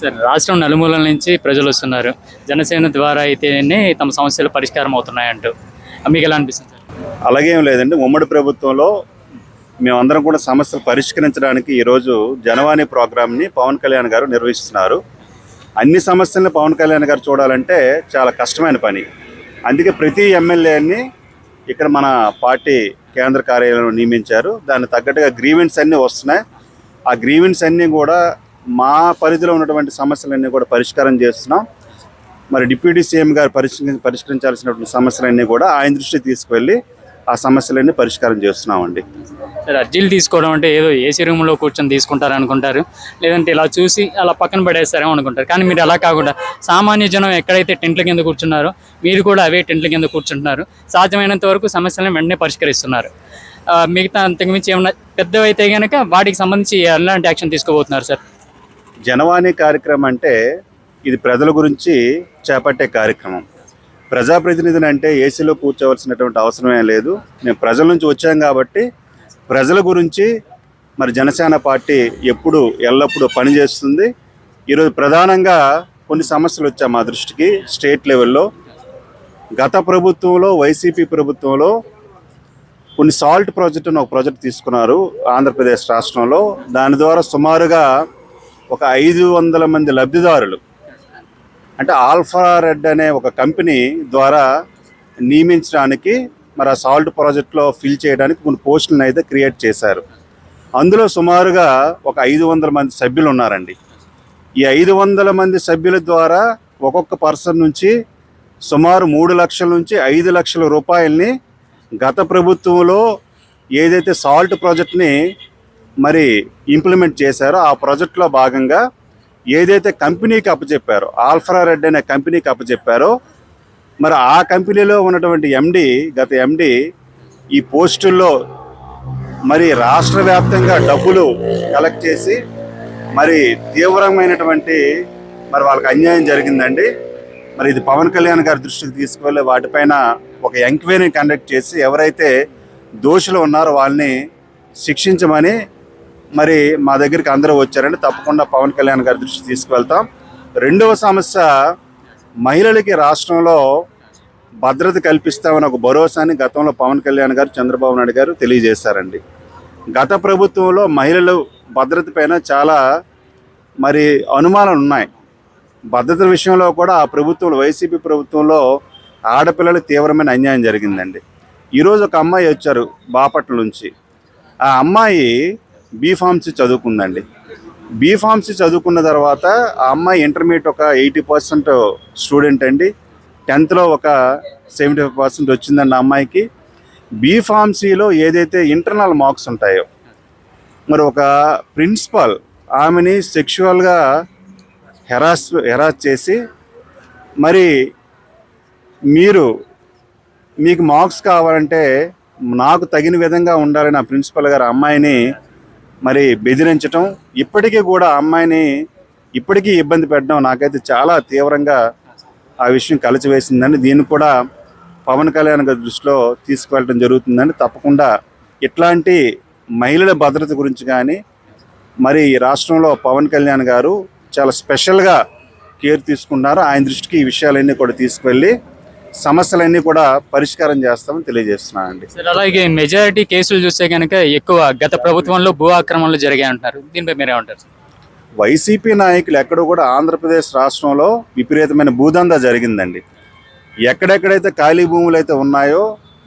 Sir రాష్ట్రం నలుమూలల నుంచి ప్రజలు వస్తున్నారు. జనసేన ద్వారా అయితేనే తమ సమస్యలు పరిష్కారం అవుతున్నాయంటూ మీకు ఎలా అనిపిస్తుంది సార్? అలాగేం లేదండి. ఉమ్మడి ప్రభుత్వంలో మేమందరం కూడా సమస్యలు పరిష్కరించడానికి ఈరోజు జనవాణి ప్రోగ్రామ్ని పవన్ కళ్యాణ్ గారు నిర్వహిస్తున్నారు. అన్ని సమస్యలను పవన్ కళ్యాణ్ గారు చూడాలంటే చాలా కష్టమైన పని. అందుకే ప్రతి ఎమ్మెల్యేని ఇక్కడ మన పార్టీ కేంద్ర కార్యాలయంలో నియమించారు. దాన్ని తగ్గట్టుగా గ్రీవెన్స్ అన్నీ వస్తున్నాయి. ఆ గ్రీవెన్స్ అన్నీ కూడా మా పరిధిలో ఉన్నటువంటి సమస్యలన్నీ కూడా పరిష్కారం చేస్తున్నాం. మరి డిప్యూటీ సీఎం గారు పరిష్కరి పరిష్కరించాల్సినటువంటి సమస్యలన్నీ కూడా ఆయన దృష్టికి తీసుకువెళ్ళి ఆ సమస్యలన్నీ పరిష్కారం చేస్తున్నామండి. అర్జీలు తీసుకోవడం అంటే ఏదో ఏసీ రూమ్లో కూర్చొని తీసుకుంటారు అనుకుంటారు. లేదంటే ఇలా చూసి అలా పక్కన పడేస్తారేమో అనుకుంటారు. కానీ మీరు అలా కాకుండా సామాన్య జనం ఎక్కడైతే టెంట్ల కింద కూర్చున్నారో మీరు కూడా అవే టెంట్ల కింద కూర్చుంటున్నారు. సాధ్యమైనంత వరకు సమస్యలను వెంటనే పరిష్కరిస్తున్నారు. మిగతా అంతకుమించి ఏమన్నా పెద్దవైతే కనుక వాటికి సంబంధించి ఎలాంటి యాక్షన్ తీసుకోబోతున్నారు సార్? జనవాణి కార్యక్రమం అంటే ఇది ప్రజల గురించి చేపట్టే కార్యక్రమం. ప్రజాప్రతినిధిని అంటే ఏసీలో కూర్చోవలసినటువంటి అవసరమే లేదు. మేము ప్రజల నుంచి వచ్చాం కాబట్టి ప్రజల గురించి మరి జనసేన పార్టీ ఎప్పుడు ఎల్లప్పుడూ పనిచేస్తుంది ఈరోజు ప్రధానంగా కొన్ని సమస్యలు వచ్చాయి మా దృష్టికి. స్టేట్ లెవెల్లో గత ప్రభుత్వంలో వైసీపీ ప్రభుత్వంలో కొన్ని సాల్ట్ ప్రాజెక్ట్ అని ఒక ప్రాజెక్ట్ తీసుకున్నారు ఆంధ్రప్రదేశ్ రాష్ట్రంలో. దాని ద్వారా సుమారుగా ఒక ఐదు వందల మంది లబ్ధిదారులు. అంటే ఆల్ఫా రెడ్ అనే ఒక కంపెనీ ద్వారా నియమించడానికి మరి ఆ సాల్ట్ ప్రాజెక్ట్లో ఫిల్ చేయడానికి కొన్ని పోస్టులను అయితే క్రియేట్ చేశారు. అందులో సుమారుగా ఒక ఐదు వందల మంది సభ్యులు ఉన్నారండి. ఈ ఐదు వందల మంది సభ్యుల ద్వారా ఒక్కొక్క పర్సన్ నుంచి సుమారు మూడు లక్షల నుంచి ఐదు లక్షల రూపాయల్ని గత ప్రభుత్వంలో ఏదైతే సాల్ట్ ప్రాజెక్ట్ని మరి ఇంప్లిమెంట్ చేశారో ఆ ప్రాజెక్ట్లో భాగంగా ఏదైతే కంపెనీకి అప్పచెప్పారో ఆల్ఫ్రా రెడ్ అనే కంపెనీకి అప్పచెప్పారో మరి ఆ కంపెనీలో ఉన్నటువంటి ఎండి గత ఎండి ఈ పోస్టుల్లో మరి రాష్ట్ర వ్యాప్తంగా డబ్బులు కలెక్ట్ చేసి మరి తీవ్రమైనటువంటి మరి వాళ్ళకి అన్యాయం జరిగిందండి. మరి ఇది పవన్ కళ్యాణ్ గారి దృష్టికి తీసుకువెళ్ళి వాటిపైన ఒక ఎంక్వైరీ కండక్ట్ చేసి ఎవరైతే దోషులు ఉన్నారో వాళ్ళని శిక్షించమని మరి మా దగ్గరికి అందరూ వచ్చారండి. తప్పకుండా పవన్ కళ్యాణ్ గారి దృష్టికి తీసుకువెళ్తాం. రెండవ సమస్య మహిళలకి రాష్ట్రంలో భద్రత కల్పిస్తామని ఒక భరోసాని గతంలో పవన్ కళ్యాణ్ గారు చంద్రబాబు నాయుడు గారు తెలియజేశారండి. గత ప్రభుత్వంలో మహిళలు భద్రత పైన చాలా మరి అనుమానాలు ఉన్నాయి. భద్రత విషయంలో కూడా ఆ ప్రభుత్వంలో వైసీపీ ప్రభుత్వంలో ఆడపిల్లలు తీవ్రమైన అన్యాయం జరిగిందండి. ఈరోజు ఒక అమ్మాయి వచ్చారు బాపట్ల నుంచి. ఆ అమ్మాయి బీఫార్మసీ చదువుకుందండి. బీఫార్మసీ చదువుకున్న తర్వాత ఆ అమ్మాయి ఇంటర్మీడియట్ ఒక ఎయిటీ పర్సెంట్ స్టూడెంట్ అండి. టెన్త్లో ఒక సెవెంటీ ఫైవ్ పర్సెంట్ వచ్చిందండి ఆ అమ్మాయికి. బీఫార్మసీలో ఏదైతే ఇంటర్నల్ మార్క్స్ ఉంటాయో మరి ఒక ప్రిన్సిపాల్ ఆమెని సెక్షువల్గా హెరాస్ హెరాస్ చేసి మరి మీరు మీకు మార్క్స్ కావాలంటే నాకు తగిన విధంగా ఉండాలని ఆ ప్రిన్సిపల్ గారు అమ్మాయిని మరి బెదిరించటం ఇప్పటికీ కూడా అమ్మాయిని ఇప్పటికీ ఇబ్బంది పెట్టడం నాకైతే చాలా తీవ్రంగా ఆ విషయం కలిసివేసిందని దీన్ని కూడా పవన్ కళ్యాణ్ గారి దృష్టిలో తీసుకువెళ్ళడం జరుగుతుందని తప్పకుండా ఇట్లాంటి మహిళల భద్రత గురించి కానీ మరి ఈ రాష్ట్రంలో పవన్ కళ్యాణ్ గారు చాలా స్పెషల్గా కేర్ తీసుకున్నారు. ఆయన దృష్టికి ఈ విషయాలన్నీ కూడా తీసుకువెళ్ళి సమస్యలన్నీ కూడా పరిష్కారం చేస్తామని తెలియజేస్తున్నానండి. సార్ అలాగే మెజారిటీ కేసులు చూస్తే కనుక ఎక్కువ గత ప్రభుత్వంలో భూ ఆక్రమణలు జరిగాయి అంటున్నారు. దీనిపై మీరేమంటారు సార్ వైసీపీ నాయకులు ఎక్కడో కూడా ఆంధ్రప్రదేశ్ రాష్ట్రంలో విపరీతమైన భూదందా జరిగిందండి. ఎక్కడెక్కడైతే ఖాళీ భూములు అయితే ఉన్నాయో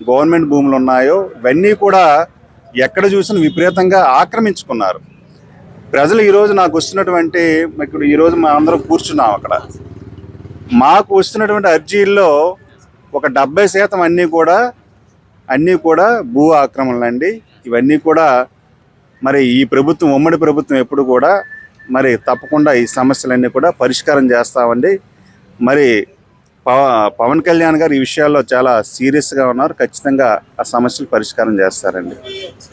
గవర్నమెంట్ భూములు ఉన్నాయో ఇవన్నీ కూడా ఎక్కడ చూసినా విపరీతంగా ఆక్రమించుకున్నారు. ప్రజలు ఈరోజు నాకు వస్తున్నటువంటి ఇప్పుడు ఈరోజు మా అందరం కూర్చున్నాం అక్కడ. మాకు వస్తున్నటువంటి అర్జీల్లో ఒక డెబ్బై శాతం అన్నీ కూడా అన్నీ కూడా భూ ఆక్రమణలు అండి. ఇవన్నీ కూడా మరి ఈ ప్రభుత్వం ఉమ్మడి ప్రభుత్వం ఎప్పుడు కూడా మరి తప్పకుండా ఈ సమస్యలన్నీ కూడా పరిష్కారం చేస్తామండి. మరి పవ పవన్ కళ్యాణ్ గారు ఈ విషయాల్లో చాలా సీరియస్గా ఉన్నారు. ఖచ్చితంగా ఆ సమస్యలు పరిష్కారం చేస్తారండి.